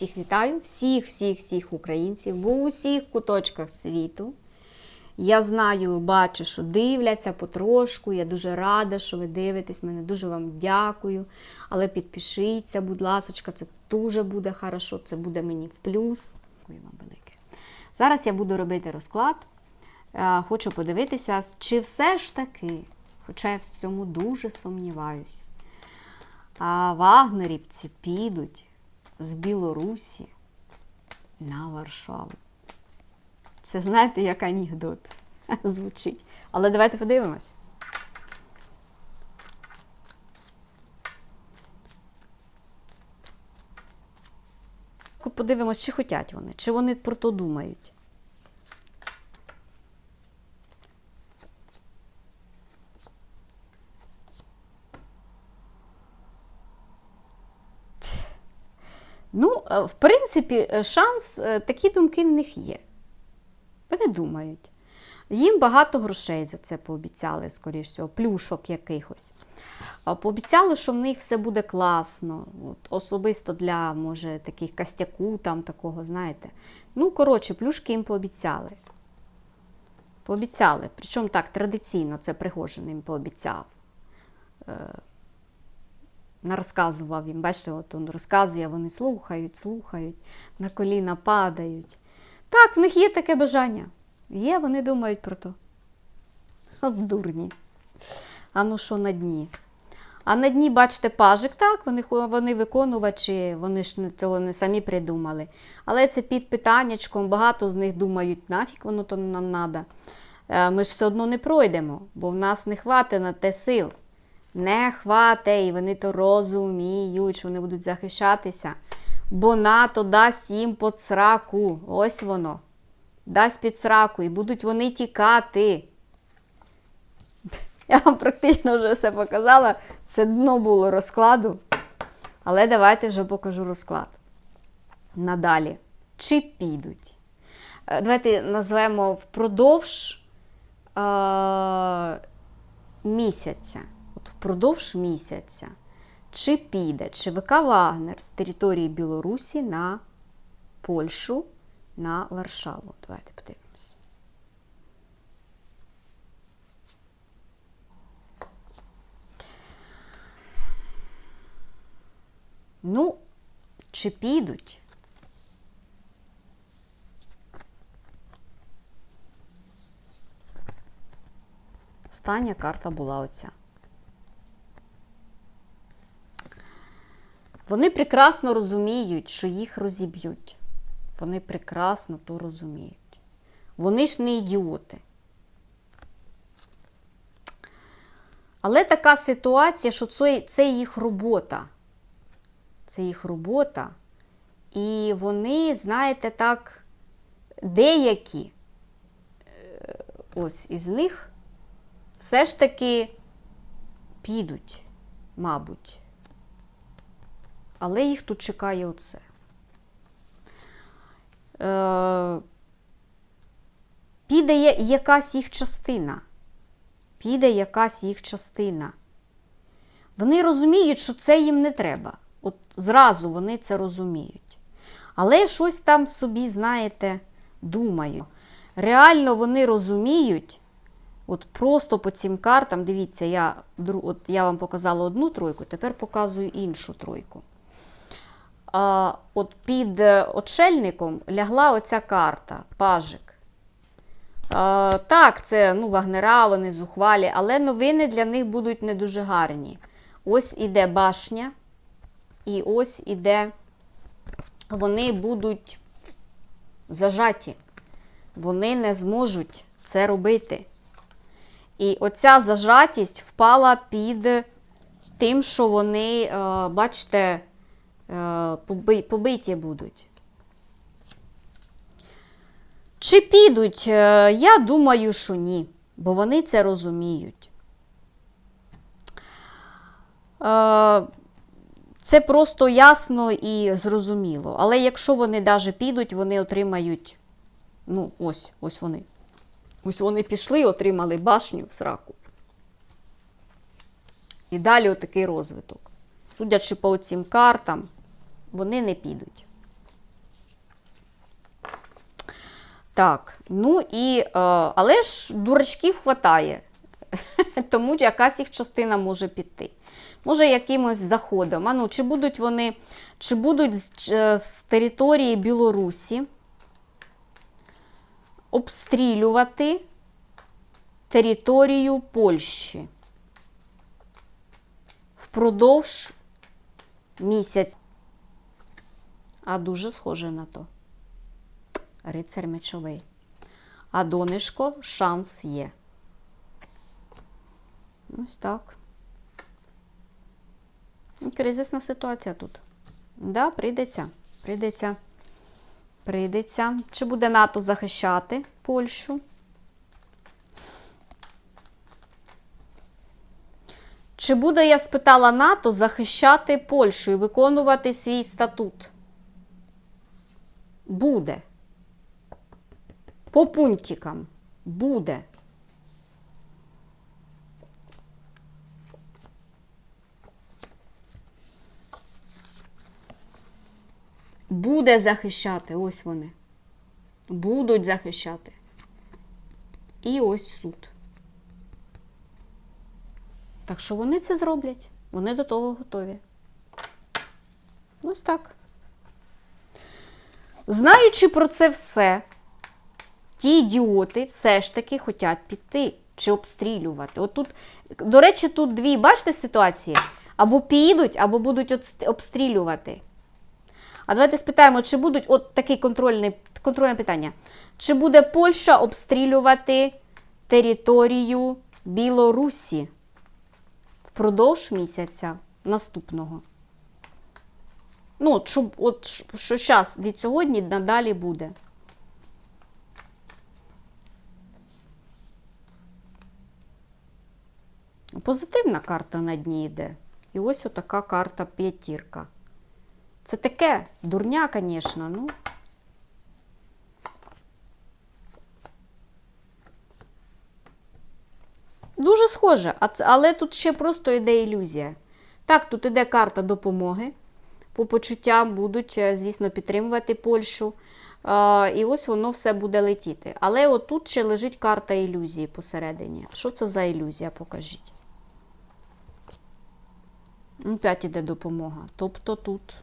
всіх вітаю, всіх, всіх, всіх українців в усіх куточках світу. Я знаю, бачу, що дивляться потрошку. Я дуже рада, що ви дивитесь мене. Дуже вам дякую. Але підпишіться, будь ласочка, це дуже буде хорошо, це буде мені в плюс. Дякую вам велике. Зараз я буду робити розклад. Е, Хочу подивитися, чи все ж таки, хоча я в цьому дуже сумніваюсь, а вагнерівці підуть з Білорусі на Варшаву. Це знаєте, як анекдот звучить. Але давайте подивимось. Подивимось, чи хотять вони, чи вони про то думають. Ну, е, в принципі, е, шанс, е, такі думки в них є. Вони думають. Їм багато грошей за це пообіцяли, скоріш всього, плюшок якихось. Пообіцяли, що в них все буде класно. От, особисто для, може, таких костяку, там такого, знаєте. Ну, коротше, плюшки їм пообіцяли. Пообіцяли. Причому так, традиційно це Пригожин їм пообіцяв. Розказував їм, бачите, от він розказує, вони слухають, слухають, на коліна падають. Так, в них є таке бажання. Є, вони думають про то. От дурні. А ну що на дні? А на дні, бачите, пажик, так, вони, вони виконувачі, вони ж цього не самі придумали. Але це під питаннячком, багато з них думають, нафіг воно то нам треба. Ми ж все одно не пройдемо, бо в нас не хватить на те сил. Не хватить, і вони то розуміють, що вони будуть захищатися. Бо НАТО дасть їм по цраку. Ось воно. Дасть під сраку, і будуть вони тікати. Я вам практично вже все показала. Це дно було розкладу. Але давайте вже покажу розклад. Надалі. Чи підуть? Е, Давайте назвемо впродовж е- місяця. Впродовж місяця. Чи піде ЧВК Вагнер з території Білорусі на Польщу, на Варшаву? Давайте подивимось. Ну, чи підуть? Остання карта була оця. Вони прекрасно розуміють, що їх розіб'ють. Вони прекрасно то розуміють. Вони ж не ідіоти. Але така ситуація, що це, це їх робота. Це їх робота. І вони, знаєте, так, деякі е, ось із них все ж таки підуть, мабуть. Але їх тут чекає оце. Е, піде якась їх частина. Піде якась їх частина. Вони розуміють, що це їм не треба. От зразу вони це розуміють. Але щось там собі, знаєте, думаю. Реально вони розуміють, от просто по цим картам, дивіться, я, от я вам показала одну тройку, тепер показую іншу тройку. От під е, отшельником лягла оця карта, пажик. Так, це ну, вагнера, вони зухвалі, але новини для них будуть не дуже гарні. Ось іде башня, і ось іде, вони будуть зажаті. Вони не зможуть це робити. І оця зажатість впала під тим, що вони, е, бачите, побиті будуть. Чи підуть? Е, Я думаю, що ні, бо вони це розуміють. Е, Це просто ясно і зрозуміло. Але якщо вони навіть підуть, вони отримають. Ну, ось, ось вони. Ось вони пішли, отримали башню в сраку. І далі отакий розвиток. Судячи по цим картам, вони не підуть. Так, ну і, е, але ж дурачків хватає, тому якась їх частина може піти. Може, якимось заходом. А ну, чи будуть вони, чи будуть з, е, з території Білорусі обстрілювати територію Польщі впродовж місяця. А дуже схоже на то. Рицар мечовий. А донишко шанс є. Ось так. Кризисна ситуація тут. Да, прийдеться. Прийдеться. Прийдеться. Чи буде НАТО захищати Польщу? Чи буде, я спитала, НАТО захищати Польщу і виконувати свій статут? Буде. По пунктикам. Буде. Буде захищати, ось вони. Будуть захищати. І ось суд. Так що вони це зроблять. Вони до того готові. Ось так. Знаючи про це все, ті ідіоти все ж таки хочуть піти чи обстрілювати. От тут, до речі, тут дві, бачите, ситуації? Або підуть, або будуть обстрілювати. А давайте спитаємо, чи будуть от таке контрольне, питання. Чи буде Польща обстрілювати територію Білорусі впродовж місяця наступного? Ну, от, от, що зараз від сьогодні надалі буде. Позитивна карта на дні йде. І ось отака карта п'ятірка. Це таке дурня, звісно, ну. Дуже схоже, але тут ще просто йде ілюзія. Так, тут іде карта допомоги. По почуттям будуть, е, звісно, підтримувати Польщу. І ось воно все буде летіти. Але отут ще лежить карта ілюзії посередині. Що це за ілюзія? Покажіть. Ну, Опять іде допомога. Тобто тут.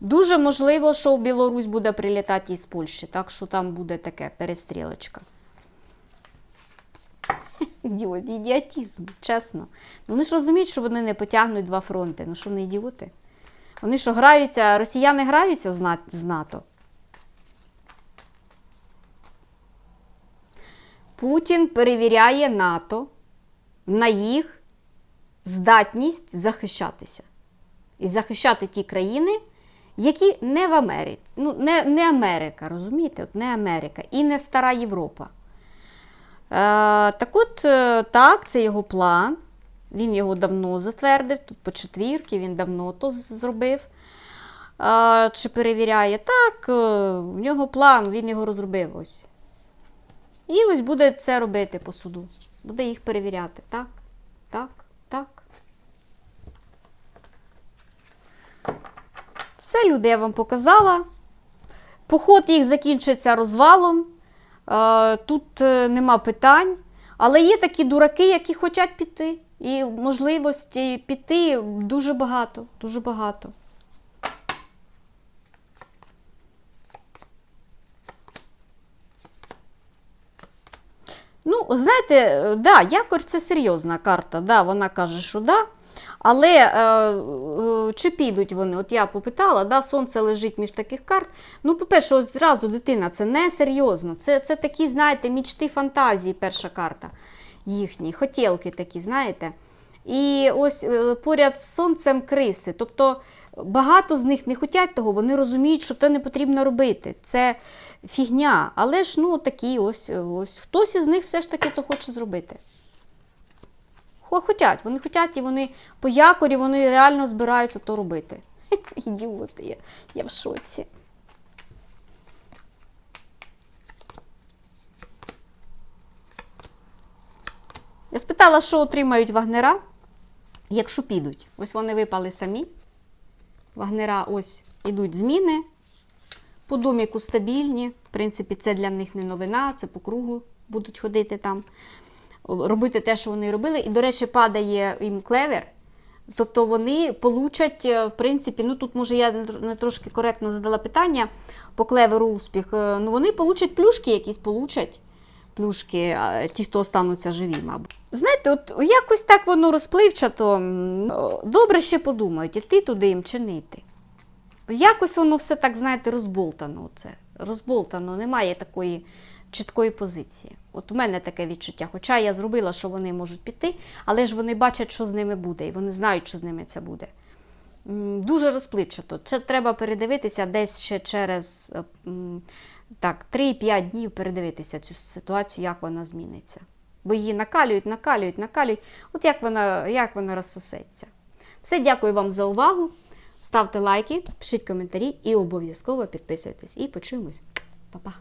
Дуже можливо, що в Білорусь буде прилітати із Польщі, так що там буде таке перестрілочка. Ідіот, ідіотізм, чесно. Вони ж розуміють, що вони не потягнуть два фронти. Ну що вони ідіоти? Вони що граються, росіяни граються з НАТО. Путін перевіряє НАТО на їх здатність захищатися. І захищати ті країни, які не в Америці. Ну, не, не Америка, розумієте? От не Америка і не Стара Європа. Е, так от, е, так, це його план. Він його давно затвердив. Тут по четвірки, він давно то зробив. Е, чи перевіряє? Так, е, в нього план, він його розробив ось. І ось буде це робити по суду. Буде їх перевіряти. Так, так, так. Все, люди, я вам показала. Поход їх закінчиться розвалом. Е, Тут е, нема питань. Але є такі дураки, які хочуть піти. І можливості піти дуже багато. Дуже багато. Ну, знаєте, да, якорь це серйозна карта. Да, вона каже, що да. Але е, е, чи підуть вони? От я попитала, да, сонце лежить між таких карт. Ну, по-перше, ось зразу дитина, це не серйозно. Це, це такі, знаєте, мічти фантазії, перша карта їхні, хотілки такі, знаєте. І ось е, поряд з сонцем криси. Тобто багато з них не хочуть того, вони розуміють, що це не потрібно робити. Це фігня. Але ж ну такі ось, ось хтось із них все ж таки то хоче зробити. Хотять, вони хотять і вони по якорі вони реально збираються то робити. Ідіоти, я, я в шоці. Я спитала, що отримають вагнера, якщо підуть. Ось вони випали самі. Вагнера ось ідуть зміни. По доміку стабільні. В принципі, це для них не новина, це по кругу будуть ходити там, робити те, що вони робили. І, до речі, падає їм клевер. Тобто вони получать, е, в принципі, ну тут може я не трошки коректно задала питання по клеверу успіх. Е, Ну вони получать плюшки, якісь получать плюшки, ті, хто остануться живі, мабуть. Знаєте, от якось так воно розпливчато. Добре ще подумають, іти туди їм чи не йти. Якось воно все так, знаєте, розболтано. Це. Розболтано, немає такої чіткої позиції. От в мене таке відчуття. Хоча я зробила, що вони можуть піти, але ж вони бачать, що з ними буде, і вони знають, що з ними це буде. Дуже розпливчато. Це треба передивитися десь ще через е, так, 3-5 днів передивитися цю ситуацію, як вона зміниться. Бо її накалюють, накалюють, накалюють. От як вона, як вона розсосеться. Все, дякую вам за увагу. Ставте лайки, пишіть коментарі і обов'язково підписуйтесь. І почуємось. Па-па.